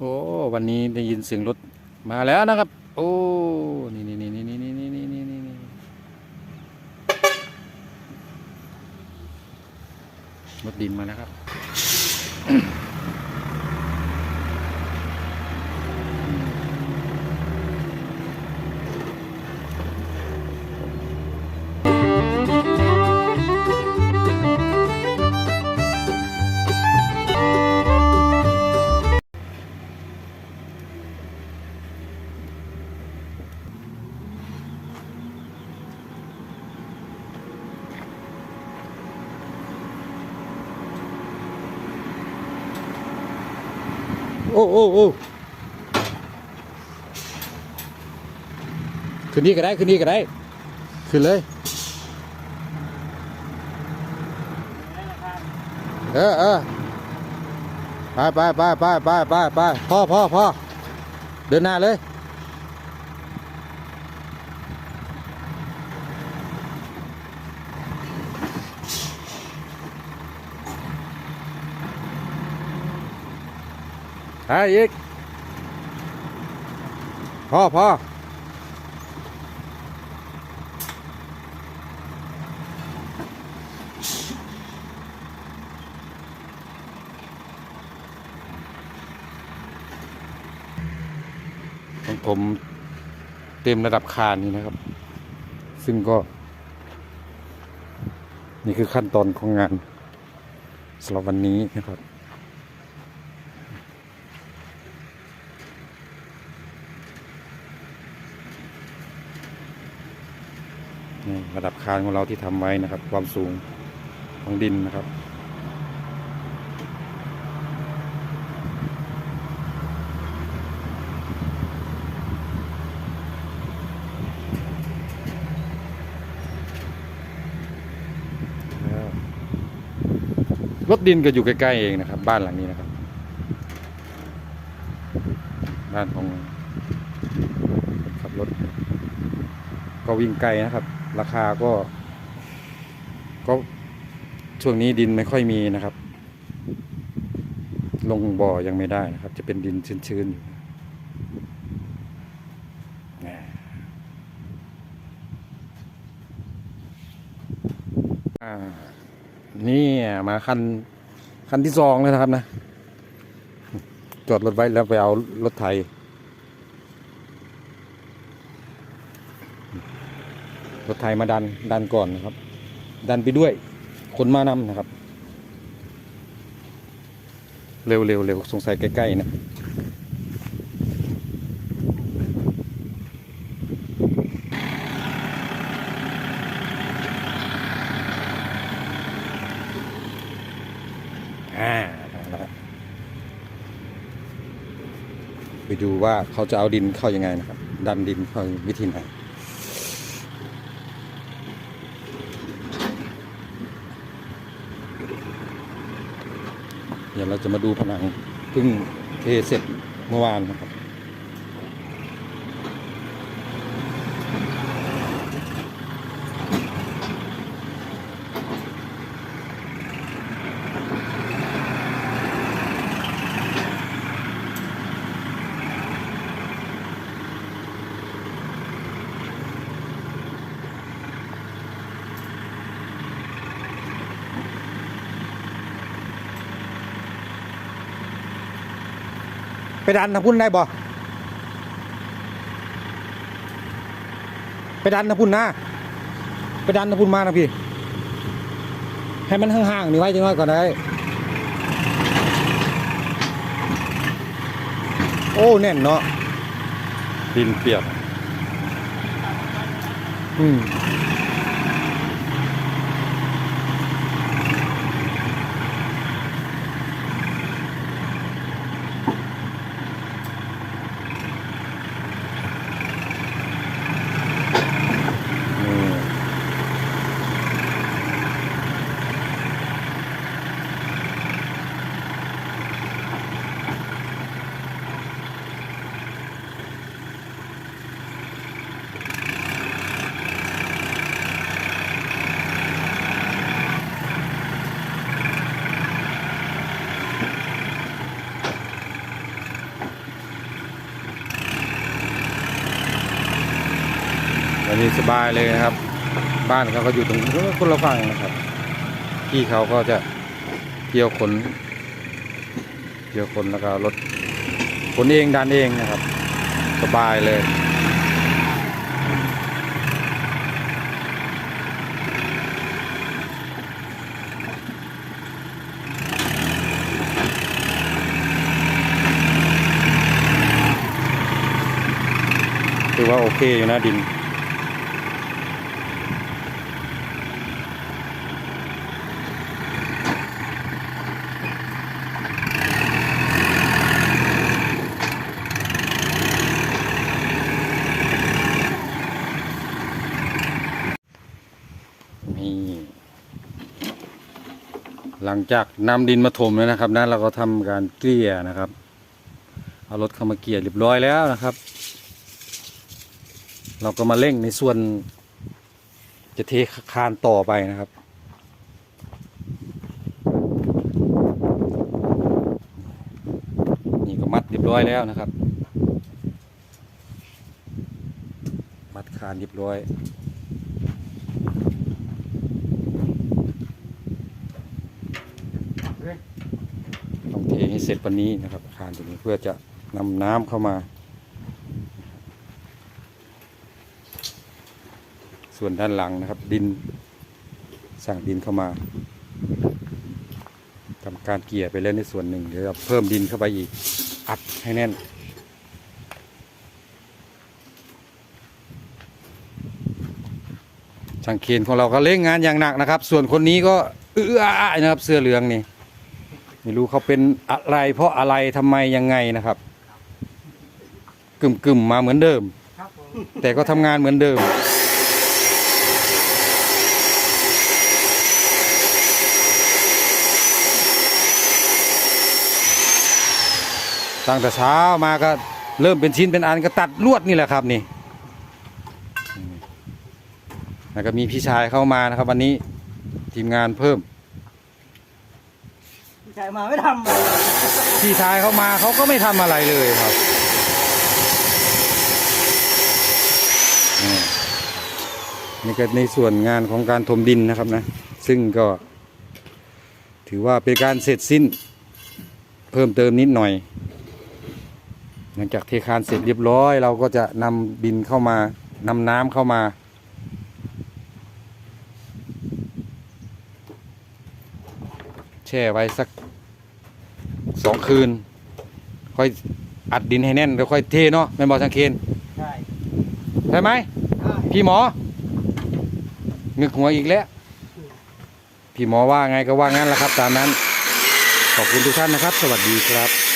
โอ้วันนี้ได้ยินเสียงรถมาแล้วนะครับ โอ้นี่นี่นี่นี่นี่นี่นี่นี่นี่นี่รถดินมาแล้วครับ อ้โอ้โอ้คืนนี่ก็ได้คืนนี่ก็ได้คืนเลย เออเออไปไปไปไปไปไปไปพ่อพ่อพ่อเดินหน้าเลย หาอีกพ่อพ่อของผมเต็มระดับคานนี่นะครับ ซึ่งก็ นี่คือขั้นตอนของงานสำหรับวันนี้นะครับ นี่ระดับคานของเราที่ทำไว้นะครับ ความสูงของดินนะครับ รถดินก็อยู่ใกล้ๆเองนะครับ บ้านหลังนี้นะครับ บ้านของขับรถก็วิ่งไกลนะครับ ราคาก็ ก็ช่วงนี้ดินไม่ค่อยมีนะครับ ลงบ่อยังไม่ได้นะครับ จะเป็นดินชื้นๆอยู่แหม่อ่านี่มาคันคันที่สองเลยนะครับนะ จอดรถไว้แล้วไปเอารถไถ รถไถมาดันดันก่อนนะครับ ดันไปด้วยคนมานำนะครับ เร็วเร็วเร็วสงสัยใกล้ๆนะไปดูว่าเขาจะเอาดินเข้ายังไงนะครับ ดันดินเข้าวิธีไหน เดี๋ยวเราจะมาดูผนังเพิ่งเทเสร็จเมื่อวานนะครับ ไปดันนะพุ่นได้บ่ไปดันนะพุ่นนะไปดันนะพุ่นมานะพี่ ให้มันห่างๆนี่ไว้จังน้อยก่อนได้โอ้แน่นเนาะดินเปียกอืม นี้สบายเลยนะครับ บ้านเขาก็อยู่ตรงคนละฝั่งนะครับที่เขาก็จะเกี่ยวขนเกี่ยวขนแล้วก็รถขนเองดันเองนะครับ สบายเลยถือว่าโอเคอยู่นะดิน หลังจากนำดินมาถมแล้วนะครับนะเราก็ทำการเกลี่ยนะครับ เอารถเข้ามาเกลี่ยเรียบร้อยแล้วนะครับ เราก็มาเร่งในส่วน จะเทคานต่อไปนะครับนี่ก็มัดเรียบร้อยแล้วนะครับ มัดคานเรียบร้อย ต้องเทให้เสร็จวันนี้นะครับคานตัวนี้เพื่อจะนำน้ำเข้ามา ส่วนด้านหลังนะครับ ดินสั่งดินเข้ามาทำการเกลี่ยไปแล้วในส่วนหนึ่งเดี๋ยวเราเพิ่มดินเข้าไปอีกอัดให้แน่นช่างเคนของเราก็เล่งงานอย่างหนักนะครับ ส่วนคนนี้ก็เอื้ออาๆนะครับ เสื้อเหลืองนี่ ไม่รู้เขาเป็นอะไร เพราะอะไรทำไมยังไงนะครับกึ่มกึ่มๆมาเหมือนเดิม ครับผมแต่ก็ทำงานเหมือนเดิม ตั้งแต่เช้ามาก็เริ่มเป็นชิ้นเป็นอันก็ตัดลวดนี่แหละครับนี่อืมแล้วก็มีพี่ชายเข้ามานะครับ วันนี้ทีมงานเพิ่ม ชายมาไม่ทำอะไรพี่ชายเขามาเขาก็ไม่ทำอะไรเลยครับนี่นี่ก็ในส่วนงานของการถมดินนะครับนะ ซึ่งก็ ถือว่าเป็นการเสร็จสิ้น เพิ่มเติมนิดหน่อย หลังจากเทคานเสร็จเรียบร้อย เราก็จะนำดินเข้ามานำน้ำเข้ามา แช่ไว้สัก สองคืน ค่อยอัดดินให้แน่นแล้วค่อยเทเนาะแม่นบอสังเคนใช่ใช่ไหมใช่พี่หมอนึกหัวอีกแล้ว พี่หมอว่าไงก็ว่างั้นแหละครับ ตามนั้น ขอบคุณทุกท่านนะครับ สวัสดีครับ